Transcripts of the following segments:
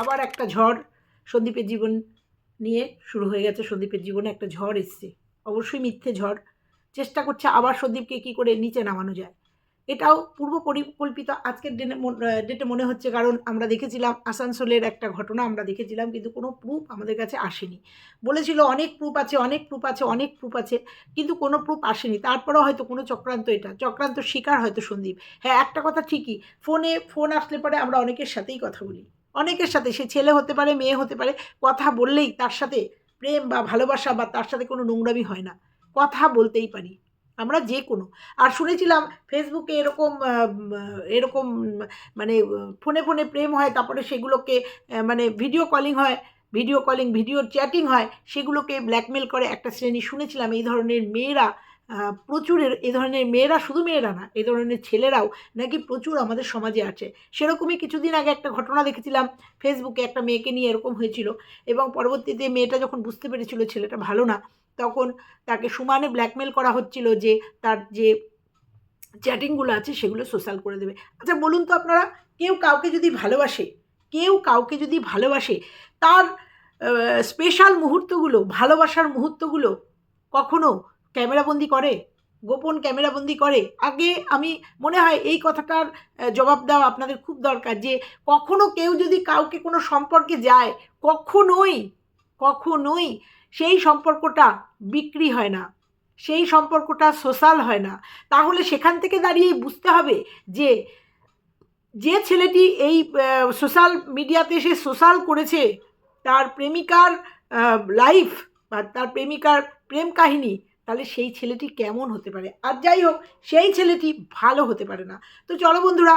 আবার একটা ঝড় সন্দীপের জীবন নিয়ে শুরু হয়ে গেছে, সন্দীপের জীবনে একটা ঝড় এসছে। অবশ্যই মিথ্যে ঝড়। চেষ্টা করছে আবার সন্দীপকে কী করে নিচে নামানো যায়। এটাও পূর্ব পরিকল্পিত। আজকের দিনে ডেটে মনে হচ্ছে কারণ আমরা দেখেছিলাম আসানসোলের একটা ঘটনা, আমরা দেখেছিলাম কিন্তু কোনো প্রুফ আমাদের কাছে আসেনি। বলেছিল অনেক প্রুফ আছে, অনেক প্রুফ আছে, অনেক প্রুফ আছে, কিন্তু কোনো প্রুফ আসেনি। তারপরেও হয়তো কোনো চক্রান্ত এটা, চক্রান্ত শিকার হয়তো সন্দীপ। হ্যাঁ একটা কথা ঠিকই, ফোনে, ফোন আসলে পরে আমরা অনেকের সাথেই কথা বলি। অনেকের সাথে, সে ছেলে হতে পারে, মেয়ে হতে পারে, কথা বললেই তার সাথে প্রেম বা ভালোবাসা বা তার সাথে কোনো নোংরামি হয় না। কথা বলতেই পারি, আমরা যে কোনো। আর শুনেছিলাম, ফেসবুকে এরকম এরকম মানে ফোনে ফোনে প্রেম হয়, তারপরে সেগুলোকে মানে ভিডিও কলিং হয়, ভিডিও কলিং, ভিডিও চ্যাটিং হয়, সেগুলোকে ব্ল্যাকমেল করে একটা শ্রেণি। শুনেছিলাম, এই ধরনের মেয়েরা প্রচুর এ ধরনের মেয়েরা শুধু মেয়েরা না, এ ধরনের ছেলেরাও নাকি প্রচুর আমাদের সমাজে আছে। সেরকমই কিছুদিন আগে একটা ঘটনা দেখেছিলাম, ফেসবুকে একটা মেয়েকে নিয়ে এরকম হয়েছিল এবং পরবর্তীতে মেয়েটা যখন বুঝতে পেরেছিল ছেলেটা ভালো না, তখন তাকে সমানে ব্ল্যাকমেল করা হচ্ছিল যে তার যে চ্যাটিংগুলো আছে সেগুলো সোশ্যাল করে দেবে। আচ্ছা বলুন তো আপনারা, কেউ কাউকে যদি ভালোবাসে, কেউ কাউকে যদি ভালোবাসে, তার স্পেশাল মুহূর্তগুলো, ভালোবাসার মুহূর্তগুলো কখনো ক্যামেরাবন্দি করে, গোপন ক্যামেরাবন্দি করে। আগে আমি, মনে হয় এই কথাটার জবাব দেওয়া আপনাদের খুব দরকার যে, কখনো কেউ যদি কাউকে কোনো সম্পর্কে যায়, কখনোই কখনোই সেই সম্পর্কটা বিক্রি হয় না। সেই সম্পর্কটা সোশ্যাল হয় না। তাহলে সেখান থেকে দাঁড়িয়েই বুঝতে হবে যে যে ছেলেটি এই সোশ্যাল মিডিয়াতে সে সোশ্যাল করেছে, তার প্রেমিকার লাইফ বা তার প্রেমিকার প্রেম কাহিনী তাহলে সেই ছেলেটি কেমন হতে পারে? আর যাই হোক, সেই ছেলেটি ভালো হতে পারে না। তো চলো বন্ধুরা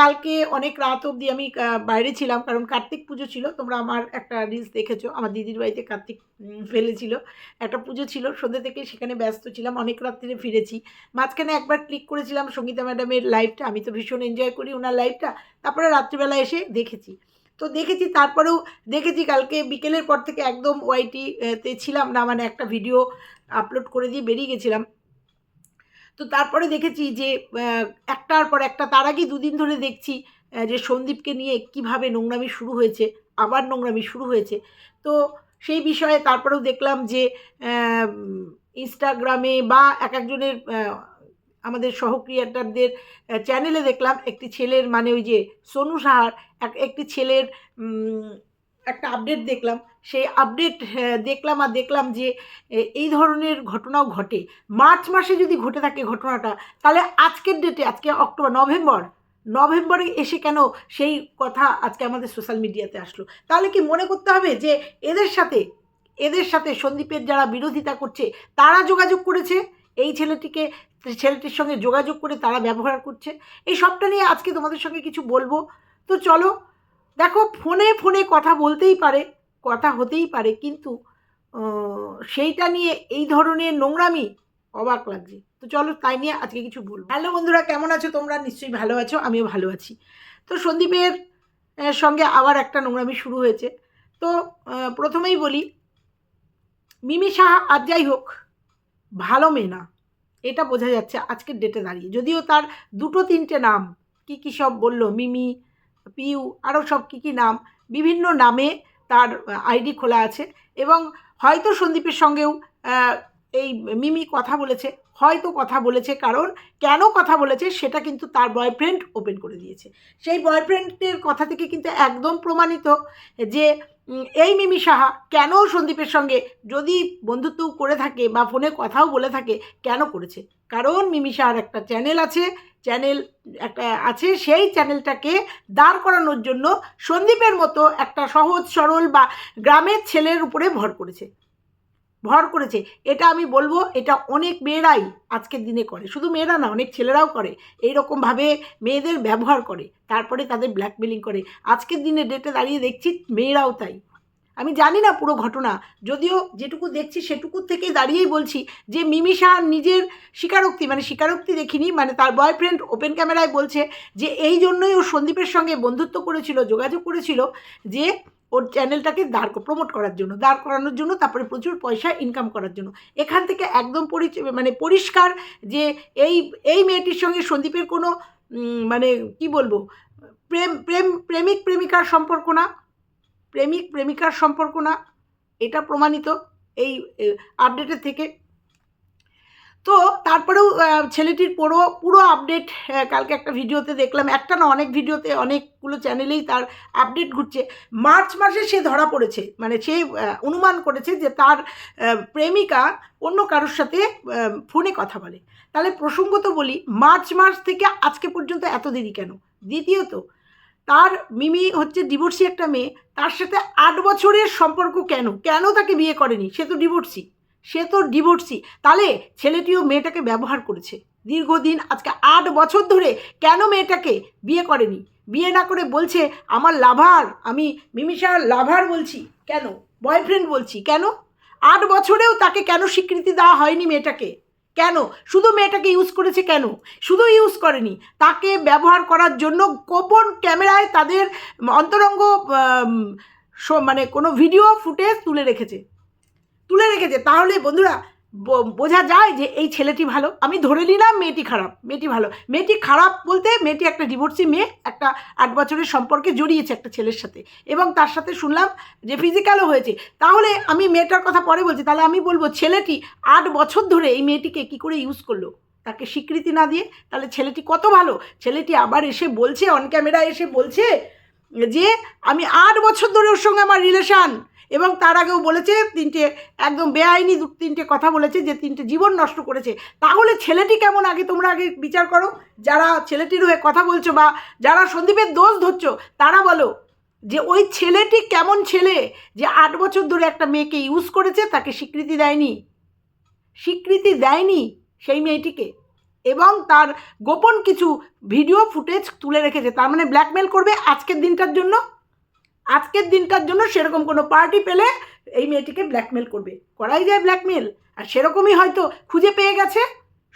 কালকে অনেক রাত অবধি আমি বাইরে ছিলাম, কারণ কার্তিক পুজো ছিল। তোমরা আমার একটা রিলস দেখেছ, আমার দিদির বাড়িতে কার্তিক ফেলেছিল। একটা পুজো ছিল, সন্ধ্যে থেকে সেখানে ব্যস্ত ছিলাম, অনেক রাত্রে ফিরেছি। মাঝখানে একবার ক্লিক করেছিলাম সঙ্গীতা ম্যাডামের লাইভটা আমি তো ভীষণ এনজয় করি ওনার লাইভটা তারপরে রাত্রিবেলা এসে দেখেছি। তো দেখেছি, তারপরেও দেখেছি কালকে বিকেলের পর থেকে একদম ওয়াইটিতে ছিলাম না মানে একটা ভিডিও আপলোড করে দিয়ে বেরিয়ে গেছিলাম। তো তারপরে দেখেছি যে একটার পর একটা, তার আগে দুদিন ধরে দেখছি যে সন্দীপকে নিয়ে কীভাবে নোংরামি শুরু হয়েছে, আবার নোংরামি শুরু হয়েছে। তো সেই বিষয়ে তারপরেও দেখলাম যে ইনস্টাগ্রামে বা এক একজনের আমাদের সহক্রিয়েটারদের চ্যানেলে দেখলাম, একটি ছেলের মানে ওই যে সোনু সাহার, এক, একটি ছেলের একটা আপডেট দেখলাম সেই আপডেট দেখলাম আর দেখলাম যে এই ধরনের ঘটনাও ঘটে। মার্চ মাসে যদি ঘটে থাকে ঘটনাটা, তাহলে আজকের ডেটে আজকে অক্টোবর, নভেম্বর, নভেম্বরে এসে কেন সেই কথা আজকে আমাদের সোশ্যাল মিডিয়াতে আসলো? তাহলে কি মনে করতে হবে যে, এদের সাথে এদের সাথে সন্দীপের যারা বিরোধিতা করছে, তারা যোগাযোগ করেছে? এই ছেলেটিকে, ছেলেটির সঙ্গে যোগাযোগ করে তারা ব্যবহার করছে? এই সবটা নিয়ে আজকে তোমাদের সঙ্গে কিছু বলব? তো চলো, দেখো, ফোনে ফোনে কথা বলতেই পারে। কথা হতেই পারে, কিন্তু সেইটা নিয়ে এই ধরনের নোংরামি অবাক লাগছে। তো চলো তাই নিয়ে আজকে কিছু বলব। হ্যালো বন্ধুরা, কেমন আছো তোমরা? নিশ্চয়ই ভালো আছো, আমিও ভালো আছি। তো সন্দীপের সঙ্গে আবার একটা নোংরামি শুরু হয়েছে। তো প্রথমেই বলি, মিমি সাহা আর যাই হোক, ভালো মেয়ে না। এটা বোঝা যাচ্ছে আজকের ডেটে দাঁড়িয়ে। যদিও তার দুটো তিনটে নাম, কি কী সব বলল, মিমি, পিউ, আরও সব কী কী নাম, বিভিন্ন নামে তার আইডি খোলা আছে এবং হয়তো সন্দীপের সঙ্গেও এই মিমি কথা বলেছে, হয়তো কথা বলেছে, কারণ কেন কথা বলেছে সেটা কিন্তু তার বয়ফ্রেন্ড ওপেন করে দিয়েছে। সেই বয়ফ্রেন্ডের কথা থেকে কিন্তু একদম প্রমাণিত যে এই মিমি সাহা কেন সন্দীপের সঙ্গে যদি বন্ধুত্ব করে থাকে বা ফোনে কথাও বলে থাকে, কেন করেছে? কারণ মিমি সাহার একটা চ্যানেল আছে চ্যানেল একটা, আছে সেই চ্যানেলটাকে দাঁড় করানোর জন্য সন্দীপের মতো একটা সহজ, সরল বা গ্রামের ছেলের উপরে ভর করেছে। ভর করেছে। এটা আমি বলব, এটা অনেক মেয়েরাই আজকের দিনে করে। শুধু মেয়েরা না, অনেক ছেলেরাও করে। এইরকমভাবে মেয়েদের ব্যবহার করে। তারপরে তাদের ব্ল্যাকমেলিং করে। আজকের দিনে ডেটে দাঁড়িয়ে দেখছি, মেয়েরাও তাই। আমি জানি না পুরো ঘটনা, যদিও যেটুকু দেখছি সেটুকুর থেকেই দাঁড়িয়েই বলছি যে মিমি শাহ নিজের স্বীকারোক্তি মানে স্বীকারোক্তি দেখিনি মানে তার বয়ফ্রেন্ড ওপেন ক্যামেরায় বলছে যে এই জন্যই ও সন্দীপের সঙ্গে বন্ধুত্ব করেছিল, যোগাযোগ করেছিল যে ওর চ্যানেলটাকে দাঁড় প্রমোট করার জন্য, দাঁড় করানোর জন্য, তারপরে প্রচুর পয়সা ইনকাম করার জন্য। এখান থেকে একদম মানে পরিষ্কার যে এই এই মেয়েটির সঙ্গে সন্দীপের কোনো মানে কি বলব, প্রেম প্রেম, প্রেমিক, প্রেমিকার সম্পর্ক না। প্রেমিক, প্রেমিকার সম্পর্ক না, এটা প্রমাণিত এই আপডেটের থেকে। তো তারপরেও ছেলেটির পুরো পুরো আপডেট কালকে একটা ভিডিওতে দেখলাম। একটা না, অনেক ভিডিওতে, অনেকগুলো চ্যানেলেই তার আপডেট ঘুরছে। মার্চ মাসে সে ধরা পড়েছে। মানে সে অনুমান করেছে যে তার প্রেমিকা অন্য কারোর সাথে ফোনে কথা বলে। তাহলে প্রসঙ্গত বলি, মার্চ মাস থেকে আজকে পর্যন্ত এত দেরি কেন? দ্বিতীয়ত তার মিমি হচ্ছে ডিভোর্সি একটা মেয়ে, তার সাথে আট বছরের সম্পর্ক কেন? কেন তাকে বিয়ে করেনি? সে তো ডিভোর্সি সে তো ডিভোর্সি তাহলে ছেলেটিও মেয়েটাকে ব্যবহার করেছে। দীর্ঘদিন, আজকে আট বছর ধরে কেন মেয়েটাকে বিয়ে করেনি? বিয়ে না করে বলছে, আমার লাভার, আমি মিমিশার লাভার বলছি। কেন? বয়ফ্রেন্ড বলছি। কেন? আট বছরেও তাকে কেন স্বীকৃতি দেওয়া হয়নি মেয়েটাকে? কেন? শুধু মেয়েটাকে ইউজ করেছে কেন? শুধু ইউজ করেনি, তাকে ব্যবহার করার জন্য গোপন ক্যামেরায় তাদের অন্তরঙ্গ মানে কোনো ভিডিও ফুটেজ তুলে রেখেছে। তুলে রেখেছে। তাহলে বন্ধুরা বোঝা যায় যে এই ছেলেটি ভালো। আমি ধরে নিলাম মেয়েটি খারাপ, মেয়েটি ভালো। মেয়েটি খারাপ বলতে মেয়েটি একটা ডিভোর্সি মেয়ে, একটা আট বছরের সম্পর্কে জড়িয়েছে একটা ছেলের সাথে। এবং তার সাথে শুনলাম যে ফিজিক্যালও হয়েছে। তাহলে আমি মেয়েটার কথা পরে বলছি, তাহলে আমি বলব ছেলেটি আট বছর ধরে এই মেয়েটিকে কী করে ইউজ করল? তাকে স্বীকৃতি না দিয়ে? তাহলে ছেলেটি কত ভালো? ছেলেটি আবার এসে বলছে অন ক্যামেরা এসে বলছে যে, আমি আট বছর ধরে ওর সঙ্গে আমার রিলেশান এবং তার আগেও বলেছে, তিনটে একদম বেআইনি দু, তিনটে কথা বলেছে যে তিনটে জীবন নষ্ট করেছে। তাহলে ছেলেটি কেমন আগে তোমরা আগে বিচার করো? যারা ছেলেটির হয়ে কথা বলছো বা যারা সন্দীপের দোষ ধরছো, তারা বলো যে ওই ছেলেটি কেমন ছেলে যে আট বছর ধরে একটা মেয়েকে ইউজ করেছে, তাকে স্বীকৃতি দেয়নি। স্বীকৃতি দেয়নি সেই মেয়েটিকে। এবং তার গোপন কিছু ভিডিও ফুটেজ তুলে রেখেছে। তার মানে ব্ল্যাকমেল করবে আজকের দিনটার জন্য। আজকের দিনটার জন্য সেরকম কোনো পার্টি পেলে এই মেয়েটিকে ব্ল্যাকমেল করবে। করাই যায় ব্ল্যাকমেল আর সেরকমই হয়তো খুঁজে পেয়ে গেছে।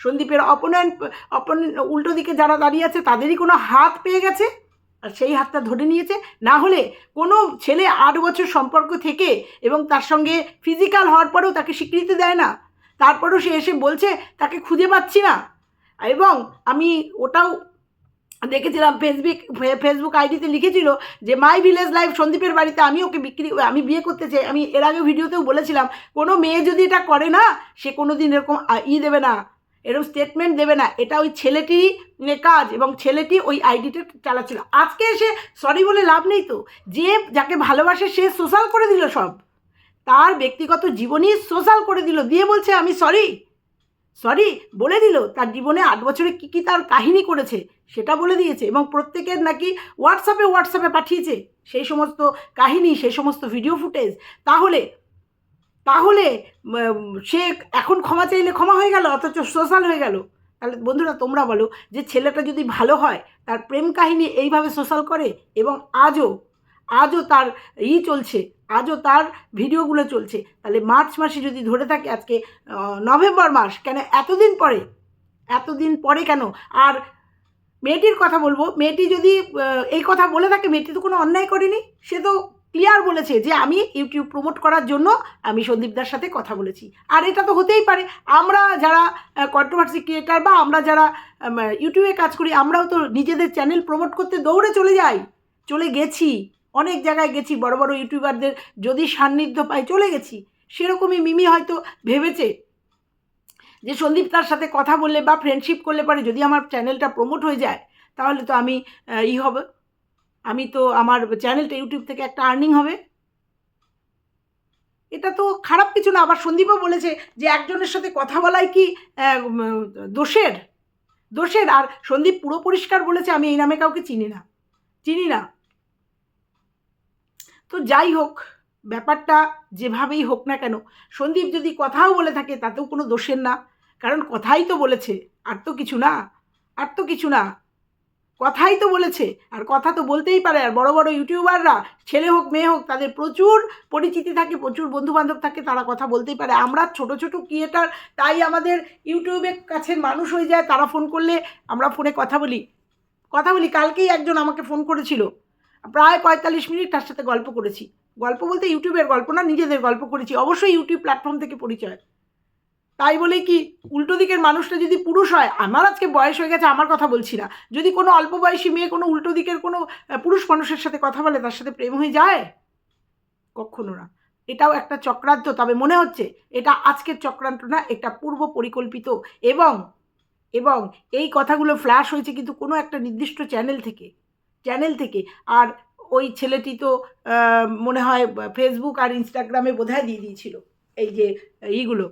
সন্দীপের অপোনেন্ট অপন উল্টো দিকে যারা দাঁড়িয়ে আছে, তাদেরই কোনো হাত পেয়ে গেছে। আর সেই হাতটা ধরে নিয়েছে। না হলে কোনো ছেলে আট বছর সম্পর্ক থেকে এবং তার সঙ্গে ফিজিক্যাল হওয়ার পরেও তাকে স্বীকৃতি দেয় না। তারপরেও সে এসে বলছে, তাকে খুঁজে পাচ্ছি না। এবং আমি ওটাও দেখেছিলাম ফেসবুক ফেসবুক আইডিতে লিখেছিল যে মাই ভিলেজ লাইফ সন্দীপের বাড়িতে আমি ওকে বিক্রি, আমি বিয়ে করতে চাই। আমি এর আগে ভিডিওতেও বলেছিলাম, কোনো মেয়ে যদি এটা করে না, সে কোনো দিন এরকম ই দেবে না, এরকম স্টেটমেন্ট দেবে না। এটা ওই ছেলেটিরই নে কাজ এবং ছেলেটি ওই আইডিটা চালাচ্ছিল। আজকে এসে সরি বলে লাভ নেই তো? যে যাকে ভালোবাসে, সে সোশ্যাল করে দিল সব। তার ব্যক্তিগত জীবনই সোশ্যাল করে দিল। দিয়ে বলছে, আমি সরি সরি বলে দিল, তার জীবনে আট বছরে কী কী তার কাহিনী করেছে, সেটা বলে দিয়েছে এবং প্রত্যেকের নাকি হোয়াটসঅ্যাপে হোয়াটসঅ্যাপে পাঠিয়েছে সেই সমস্ত কাহিনী, সেই সমস্ত ভিডিও ফুটেজ তাহলে তাহলে সে এখন ক্ষমা চাইলে ক্ষমা হয়ে গেল, অথচ সোশ্যাল হয়ে গেল। তাহলে বন্ধুরা, তোমরা বলো যে ছেলেটা যদি ভালো হয়, তার প্রেম কাহিনী এইভাবে সোশ্যাল করে এবং আজও আজও তার ই চলছে, আজও তার ভিডিওগুলো চলছে। তাহলে মার্চ মাসে যদি ধরে থাকে আজকে নভেম্বর মাস, কেন এতদিন পরে? এতদিন পরে কেন? আর মেয়েটির কথা বলব, মেয়েটি যদি এই কথা বলে থাকে, মেয়েটি তো কোনো অন্যায় করেনি। সে তো ক্লিয়ার বলেছে যে আমি ইউটিউব প্রমোট করার জন্য আমি সন্দীপদার সাথে কথা বলেছি। আর এটা তো হতেই পারে, আমরা যারা কন্ট্রোভার্সি ক্রিয়েটার বা আমরা যারা ইউটিউবে কাজ করি, আমরাও তো নিজেদের চ্যানেল প্রমোট করতে দৌড়ে চলে যাই, চলে গেছি। অনেক জায়গায় গেছি, বড় বড় ইউটিউবারদের যদি সান্নিধ্য পাই, চলে গেছি। সেরকমই মিমি হয়তো ভেবেছে যে সন্দীপ তার সাথে কথা বললে বা ফ্রেন্ডশিপ করলে পারে যদি আমার চ্যানেলটা প্রমোট হয়ে যায়, তাহলে তো আমি ই হবে। আমি তো আমার চ্যানেলটা ইউটিউব থেকে একটা আর্নিং হবে। এটা তো খারাপ কিছু না। আবার সন্দীপও বলেছে যে একজনের সাথে কথা বলাই কি দোষের? দোষের। আর সন্দীপ পুরো পরিষ্কার বলেছে, আমি এই নামে কাউকে চিনি না। চিনি না। তো যাই হোক, ব্যাপারটা যেভাবেই হোক না কেন, সন্দীপ যদি কথাও বলে থাকে তাতেও কোনো দোষের না। কারণ কথাই তো বলেছে, আর তো কিছু না, আর তো কিছু না। কথাই তো বলেছে, আর কথা তো বলতেই পারে। আর বড় বড় ইউটিউবাররা, ছেলে হোক, মেয়ে হোক, তাদের প্রচুর পরিচিতি থাকে, প্রচুর বন্ধুবান্ধব থাকে, তারা কথা বলতেই পারে। আমরা ছোট ছোট ক্রিয়েটার তাই আমাদের ইউটিউবের কাছের মানুষ হয়ে যায়, তারা ফোন করলে আমরা ফোনে কথা বলি। কথা বলি, কালকেই একজন আমাকে ফোন করেছিল। প্রায় পঁয়তাল্লিশ মিনিট তার সাথে গল্প করেছি। গল্প বলতে ইউটিউবের গল্প না, নিজেদের গল্প করেছি। অবশ্যই ইউটিউব প্ল্যাটফর্ম থেকে পরিচয়। তাই বলে কি, উল্টো দিকের মানুষটা যদি পুরুষ হয়, আমার আজকে বয়স হয়ে গেছে, আমার কথা বলছি না। যদি কোনো অল্প বয়সী মেয়ে কোনো উল্টো দিকের কোনো পুরুষ মানুষের সাথে কথা বলে, তার সাথে প্রেম হয়ে যায়? কখনো না। এটাও একটা চক্রান্ত, তবে মনে হচ্ছে এটা আজকের চক্রান্ত না, এটা পূর্ব পরিকল্পিত। এবং এবং এই কথাগুলো ফ্ল্যাশ হয়েছে কিন্তু কোনো একটা নির্দিষ্ট চ্যানেল থেকে। চ্যানেল থেকে। আর ওই ছেলেটি তো মনে হয় ফেসবুক আর ইনস্টাগ্রামে বোধহয় দিয়ে দিয়েছিল। এই যে, ইগুলো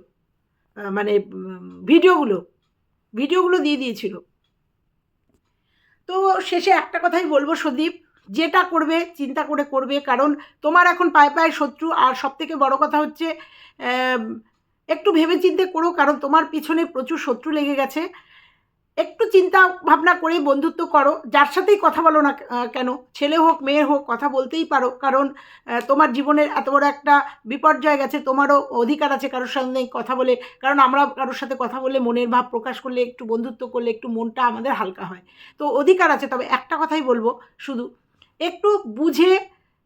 মানে ভিডিওগুলো ভিডিওগুলো দিয়ে দিয়েছিল। তো শেষে একটা কথাই বলব সদীপ যেটা করবে, চিন্তা করে করবে, কারণ তোমার এখন পায়ে পায়ে শত্রু, আর সব থেকে বড় কথা হচ্ছে একটু ভেবে চিন্তে করো, কারণ তোমার পিছনে প্রচুর শত্রু লেগে গেছে। একটু চিন্তা ভাবনা করে বন্ধুত্ব করো। যার সাথেই কথা বলো না কেন? ছেলে হোক, মেয়ে হোক, কথা বলতেই পারো। কারণ তোমার জীবনের এত বড় একটা বিপর্যয় গেছে, তোমারও অধিকার আছে কারোর সঙ্গে কথা বলে। কারণ আমরা কারোর সাথে কথা বলে মনের ভাব প্রকাশ করলে, একটু বন্ধুত্ব করলে, একটু মনটা আমাদের হালকা হয়। তো অধিকার আছে, তবে একটা কথাই বলব শুধু, একটু বুঝে,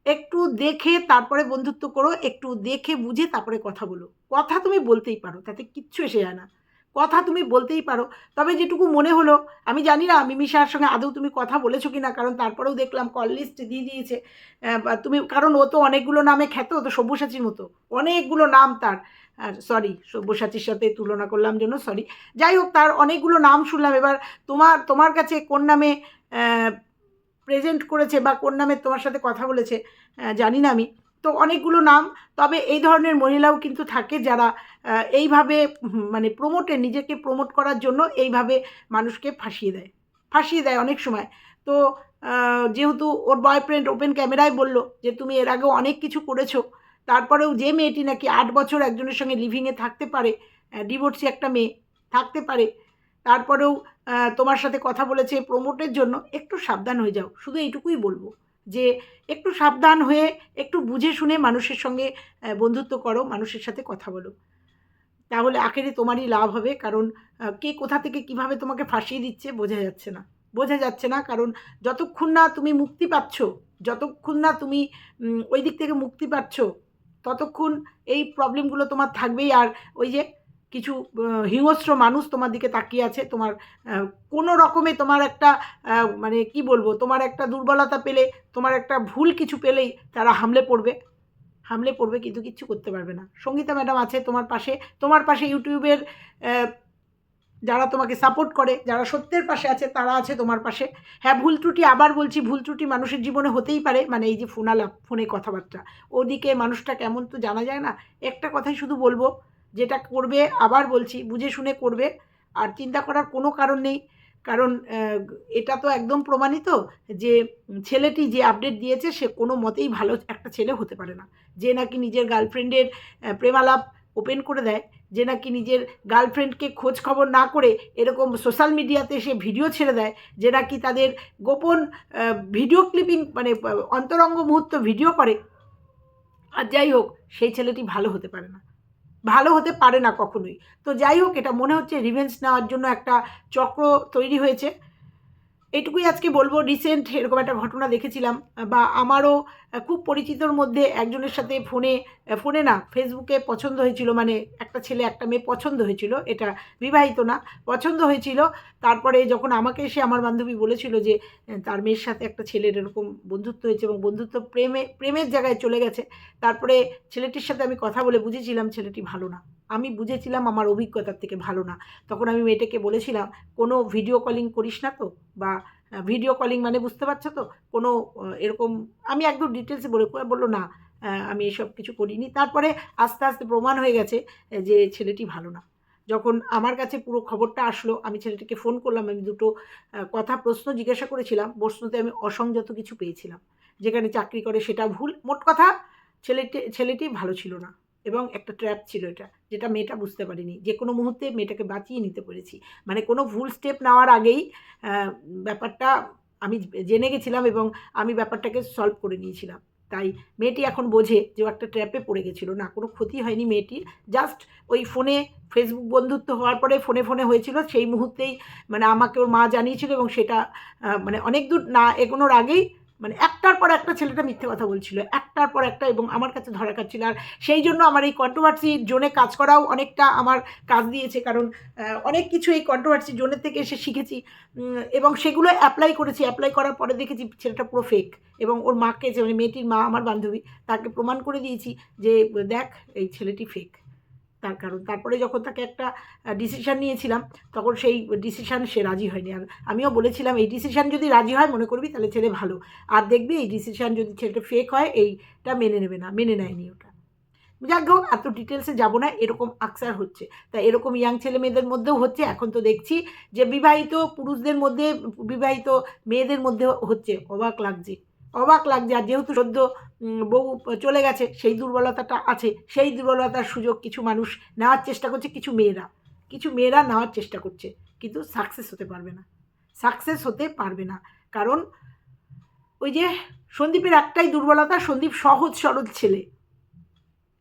একটু দেখে তারপরে বন্ধুত্ব করো, একটু দেখে বুঝে তারপরে কথা বলো। কথা তুমি বলতেই পারো, তাতে কিচ্ছু এসে যায় না। কথা তুমি বলতেই পারো। তবে যেটুকু মনে হলো, আমি জানি না মিমিশার সঙ্গে আদৌ তুমি কথা বলেছ কি না কারণ তারপরেও দেখলাম কল লিস্ট দিয়ে দিয়েছে। তুমি, কারণ ও তো অনেকগুলো নামে খ্যাত তো সব্যসাচীর মতো। অনেকগুলো নাম তার। সরি সব্যসাচীর সাথে তুলনা করলাম জন্য সরি যাই হোক, তার অনেকগুলো নাম শুনলাম। এবার তোমার তোমার কাছে কোন নামে প্রেজেন্ট করেছে বা কোন নামে তোমার সাথে কথা বলেছে জানি না আমি। তো অনেকগুলো নাম, তবে এই ধরনের মহিলাও কিন্তু থাকে যারা এইভাবে মানে প্রমোটে নিজেকে প্রমোট করার জন্য এইভাবে মানুষকে ফাঁসিয়ে দেয়। ফাঁসিয়ে দেয় অনেক সময়। তো যেহেতু ওর বয়ফ্রেন্ড ওপেন ক্যামেরায় বলল যে, তুমি এর আগেও অনেক কিছু করেছ। তারপরেও যে মেয়েটি নাকি আট বছর একজনের সঙ্গে লিভিংয়ে থাকতে পারে ডিভোর্সি একটা মেয়ে থাকতে পারে, তারপরেও তোমার সাথে কথা বলেছে প্রমোটের জন্য, একটু সাবধান হয়ে যাও। শুধু এইটুকুই বলব। যে একটু সাবধান হয়ে, একটু বুঝে শুনে মানুষের সঙ্গে বন্ধুত্ব করো, মানুষের সাথে কথা বলো। তাহলে আখেরে তোমারই লাভ হবে, কারণ কে কোথা থেকে কীভাবে তোমাকে ফাঁসিয়ে দিচ্ছে বোঝা যাচ্ছে না। বোঝা যাচ্ছে না, কারণ যতক্ষণ না তুমি মুক্তি পাচ্ছ, যতক্ষণ না তুমি ওই দিক থেকে মুক্তি পাচ্ছ, ততক্ষণ এই প্রবলেমগুলো তোমার থাকবেই। আর ওই যে কিছু হিংস্র মানুষ তোমার দিকে তাকিয়ে আছে, তোমার কোনো রকমে তোমার একটা মানে কি বলব, তোমার একটা দুর্বলতা পেলে, তোমার একটা ভুল কিছু পেলেই তারা হামলে পড়বে। হামলে পড়বে কিন্তু কিচ্ছু করতে পারবে না। সঙ্গীতা ম্যাডাম আছে তোমার পাশে তোমার পাশে ইউটিউবের যারা তোমাকে সাপোর্ট করে, যারা সত্যের পাশে আছে, তারা আছে তোমার পাশে। হ্যাঁ ভুল ত্রুটি আবার বলছি, ভুল ত্রুটি মানুষের জীবনে হতেই পারে মানে এই যে ফোন আলাপ ফোনে কথাবার্তা। ওদিকে মানুষটা কেমন তো জানা যায় না। একটা কথাই শুধু বলব যেটা করবে, আবার বলছি, বুঝে শুনে করবে। আর চিন্তা করার কোনো কারণ নেই। কারণ এটা তো একদম প্রমাণিত যে, ছেলেটি যে আপডেট দিয়েছে, সে কোনো মতেই ভালো একটা ছেলে হতে পারে না। যে নাকি নিজের গার্লফ্রেন্ডের প্রেমালাপ ওপেন করে দেয়, যে নাকি নিজের গার্লফ্রেন্ডকে খোঁজ খবর না করে এরকম সোশ্যাল মিডিয়াতে সে ভিডিও ছেড়ে দেয়, যে নাকি তাদের গোপন ভিডিও ক্লিপিং মানে অন্তরঙ্গ মুহূর্ত ভিডিও করে। আর যাই হোক, সেই ছেলেটি ভালো হতে পারে না। ভালো হতে পারে না কখনোই। তো যাই হোক, এটা মনে হচ্ছে রিভেঞ্জ নেওয়ার জন্য একটা চক্র তৈরি হয়েছে। এইটুকুই আজকে বলব রিসেন্ট এরকম একটা ঘটনা দেখেছিলাম, বা আমারও খুব পরিচিতর মধ্যে একজনের সাথে ফোনে ফোনে না ফেসবুকে পছন্দ হয়েছিল মানে একটা ছেলে, একটা মেয়ে পছন্দ হয়েছিল, এটা বিবাহিত না, পছন্দ হয়েছিল, তারপরে যখন আমাকে এসে আমার বান্ধবী বলেছিল যে তার মেয়ের সাথে একটা ছেলের এরকম বন্ধুত্ব হয়েছে এবং বন্ধুত্ব প্রেমে, প্রেমের জায়গায় চলে গেছে, তারপরে ছেলেটির সাথে আমি কথা বলে বুঝেছিলাম, ছেলেটি ভালো না। আমি বুঝেছিলাম আমার অভিজ্ঞতার থেকে ভালো না। তখন আমি মেয়েটাকে বলেছিলাম, কোনো ভিডিও কলিং করিস না তো? বা ভিডিও কলিং মানে বুঝতে পারছ তো? কোনো, এরকম, আমি একদম ডিটেলসে বলে, বলল, না আমি এসব কিছু করিনি। তারপরে আস্তে আস্তে প্রমাণ হয়ে গেছে যে ছেলেটি ভালো না। যখন আমার কাছে পুরো খবরটা আসলো, আমি ছেলেটিকে ফোন করলাম, আমি দুটো কথা, প্রশ্ন জিজ্ঞাসা করেছিলাম। প্রশ্নতে আমি অসংযত কিছু পেয়েছিলাম। যেখানে চাকরি করে সেটা ভুল। মোট কথা, ছেলেটি ছেলেটি ভালো ছিল না। এবং একটা ট্র্যাপ ছিল এটা, যেটা মেয়েটা বুঝতে পারেনি। যে কোনো মুহূর্তে মেয়েটাকে বাঁচিয়ে নিতে পেরেছি। মানে কোনো ভুল স্টেপ নেওয়ার আগেই ব্যাপারটা আমি জেনে গেছিলাম এবং আমি ব্যাপারটাকে সলভ করে নিয়েছিলাম। তাই মেয়েটি এখন বোঝে যে ও একটা ট্র্যাপে পড়ে গেছিল। না, কোনো ক্ষতি হয়নি মেয়েটির। জাস্ট ওই ফোনে ফেসবুক বন্ধুত্ব হওয়ার পরে ফোনে ফোনে হয়েছিল। সেই মুহূর্তেই মানে আমাকে ওর মা জানিয়েছিল এবং সেটা মানে অনেক দূর না এগোনোর আগেই মানে একটার পর একটা ছেলেটা মিথ্যে কথা বলছিল, একটার পর একটা এবং আমার কাছে ধরা খাচ্ছিল। আর সেই জন্য আমার এই কন্ট্রোভার্সি জোনে কাজ করাও অনেকটা আমার কাজ দিয়েছে কারণ অনেক কিছু এই কন্ট্রোভার্সি জোনের থেকে এসে শিখেছি। এবং সেগুলো অ্যাপ্লাই করেছি। অ্যাপ্লাই করার পরে দেখেছি ছেলেটা পুরো ফেক এবং ওর মাকে যে মানে মেয়েটির মা, আমার বান্ধবী, তাকে প্রমাণ করে দিয়েছি যে, দেখ, এই ছেলেটি ফেক তার কারণ। তারপরে যখন তাকে একটা ডিসিশান নিয়েছিলাম, তখন সেই ডিসিশান সে রাজি হয়নি। আর আমিও বলেছিলাম, এই ডিসিশান যদি রাজি হয়, মনে করবি তাহলে ছেলে ভালো। আর দেখবি এই ডিসিশান যদি ছেলেটা ফেক হয়, এইটা মেনে নেবে না, মেনে নেয়নি ওটা। যাক হোক এত ডিটেলসে যাব না, এরকম আকসার হচ্ছে। তা এরকম ইয়াং ছেলে মেয়েদের মধ্যেও হচ্ছে, এখন তো দেখছি যে বিবাহিত পুরুষদের মধ্যে, বিবাহিত মেয়েদের মধ্যে হচ্ছে, অবাক লাগছে। অবাক লাগছে। আর যেহেতু সদ্য বউ চলে গেছে, সেই দুর্বলতাটা আছে। সেই দুর্বলতার সুযোগ কিছু মানুষ নেওয়ার চেষ্টা করছে, কিছু মেয়েরা। কিছু মেয়েরা নেওয়ার চেষ্টা করছে, কিন্তু সাকসেস হতে পারবে না। সাকসেস হতে পারবে না। কারণ ওই যে সন্দীপের একটাই দুর্বলতা, সন্দীপ সহজ সরল ছেলে।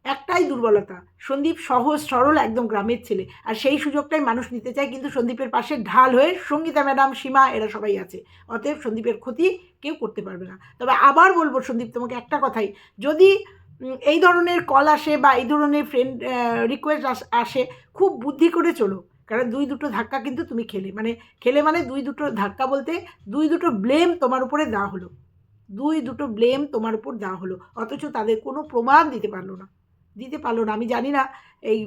একটাই দুর্বলতা। সন্দীপ সহজ, সরল একদম গ্রামের ছেলে। আর সেই সুযোগটাই মানুষ নিতে চায় কিন্তু সন্দীপের পাশে ঢাল হয়ে সঙ্গীতা ম্যাডাম, সীমা এরা সবাই আছে। অতএব সন্দীপের ক্ষতি কেউ করতে পারবে না। তবে আবার বলব সন্দীপ, তোমাকে একটা কথাই। যদি এই ধরনের কল আসে বা এই ধরনের ফ্রেন্ড রিকোয়েস্ট আসে খুব বুদ্ধি করে চলো। কারণ দুই দুটো ধাক্কা কিন্তু তুমি খেলে। মানে খেলে মানে দুই দুটো ধাক্কা বলতে দুই দুটো ব্লেম তোমার উপরে দেওয়া হলো। দুই দুটো ব্লেম তোমার উপর দেওয়া হলো। অথচ তাদের কোনো প্রমাণ দিতে পারল না। দিতে পারল না। আমি জানি না এই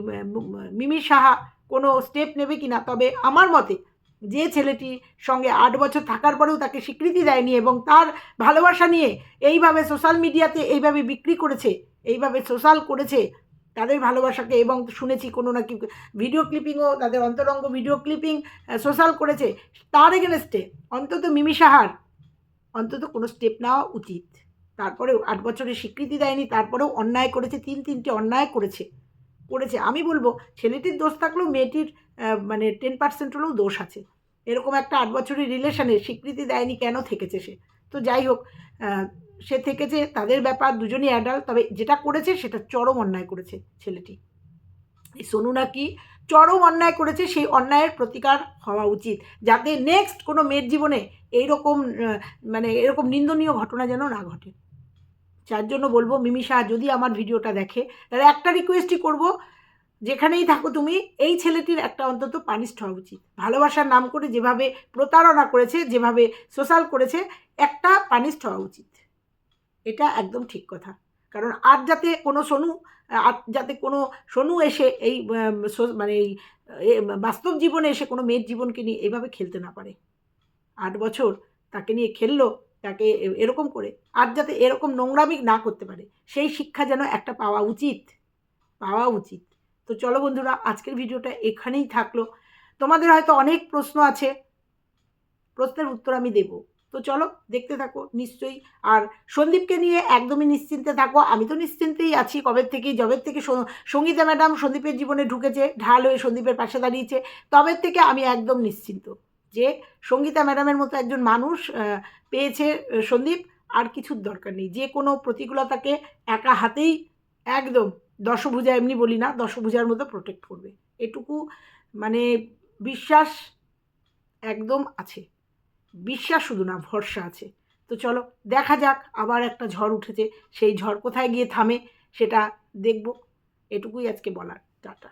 মিমি সাহা কোনো স্টেপ নেবে কি না তবে আমার মতে যে ছেলেটি সঙ্গে আট বছর থাকার পরেও তাকে স্বীকৃতি দেয়নি এবং তার ভালোবাসা নিয়ে এইভাবে সোশ্যাল মিডিয়াতে এইভাবে বিক্রি করেছে, এইভাবে সোশ্যাল করেছে তাদের ভালোবাসাকে এবং শুনেছি কোনো নাকি ভিডিও ক্লিপিংও তাদের অন্তরঙ্গ ভিডিও ক্লিপিং সোশ্যাল করেছে, তার এগেনস্টে অন্তত মিমি সাহার অন্তত কোনো স্টেপ নেওয়া উচিত। তারপরেও আট বছরের স্বীকৃতি দেয়নি, তারপরেও অন্যায় করেছে, তিন তিনটে অন্যায় করেছে করেছে। আমি বলব, ছেলেটির দোষ থাকলেও মেয়েটির মানে টেন পার্সেন্ট হলেও দোষ আছে। এরকম একটা আট বছরের রিলেশনে স্বীকৃতি দেয়নি কেন থেকেছে সে? তো যাই হোক সে থেকেছে, তাদের ব্যাপার দুজনই অ্যাডাল্ট তবে যেটা করেছে সেটা চরম অন্যায় করেছে ছেলেটি। এই সোনু নাকি চরম অন্যায় করেছে, সেই অন্যায়ের প্রতিকার হওয়া উচিত, যাতে নেক্সট কোনো মেয়ের জীবনে এইরকম মানে এরকম নিন্দনীয় ঘটনা যেন না ঘটে। যার জন্য বলব মিমি শাহ যদি আমার ভিডিওটা দেখে, তাহলে একটা রিকোয়েস্টই করব, যেখানেই থাকো তুমি, এই ছেলেটির একটা অন্তত পানিশড হওয়া উচিত। ভালোবাসার নাম করে যেভাবে প্রতারণা করেছে, যেভাবে সোশ্যাল করেছে, একটা পানিশড হওয়া উচিত। এটা একদম ঠিক কথা। কারণ আর যাতে কোনো সোনু, আর যাতে কোনো সোনু এসে এই মানে এই বাস্তব জীবনে এসে কোনো মেয়ের জীবনকে নিয়ে এইভাবে খেলতে না পারে। আট বছর তাকে নিয়ে খেললো তাকে এরকম করে, আর যাতে এরকম নোংরামি না করতে পারে, সেই শিক্ষা যেন একটা পাওয়া উচিত। পাওয়া উচিত। তো চলো বন্ধুরা, আজকের ভিডিওটা এখানেই থাকল। তোমাদের হয়তো অনেক প্রশ্ন আছে, প্রশ্নের উত্তর আমি দেব। তো চলো দেখতে থাকো, নিশ্চয়ই। আর সন্দীপকে নিয়ে একদমই নিশ্চিন্তে থাকো। আমি তো নিশ্চিন্তেই আছি, কবে থেকেই জবের থেকে সঙ্গীতা ম্যাডাম সন্দীপের জীবনে ঢুকেছে, ঢাল হয়ে সন্দীপের পাশে দাঁড়িয়েছে, তবে থেকে আমি একদম নিশ্চিন্ত। যে সঙ্গীতা ম্যাডামের মতো একজন মানুষ পেয়েছে সন্দীপ, আর কিছুর দরকার নেই। যে কোনো প্রতিকূলতাকে একা হাতেই একদম দশভুজা এমনি বলি না, দশভুজার মতো প্রোটেক্ট করবে। এটুকু মানে বিশ্বাস একদম আছে। বিশ্বাস শুধু না, ভরসা আছে। তো চলো, দেখা যাক, আবার একটা ঝড় উঠেছে। সেই ঝড় কোথায় গিয়ে থামে, সেটা দেখব। এটুকুই আজকে বলার, টাটা।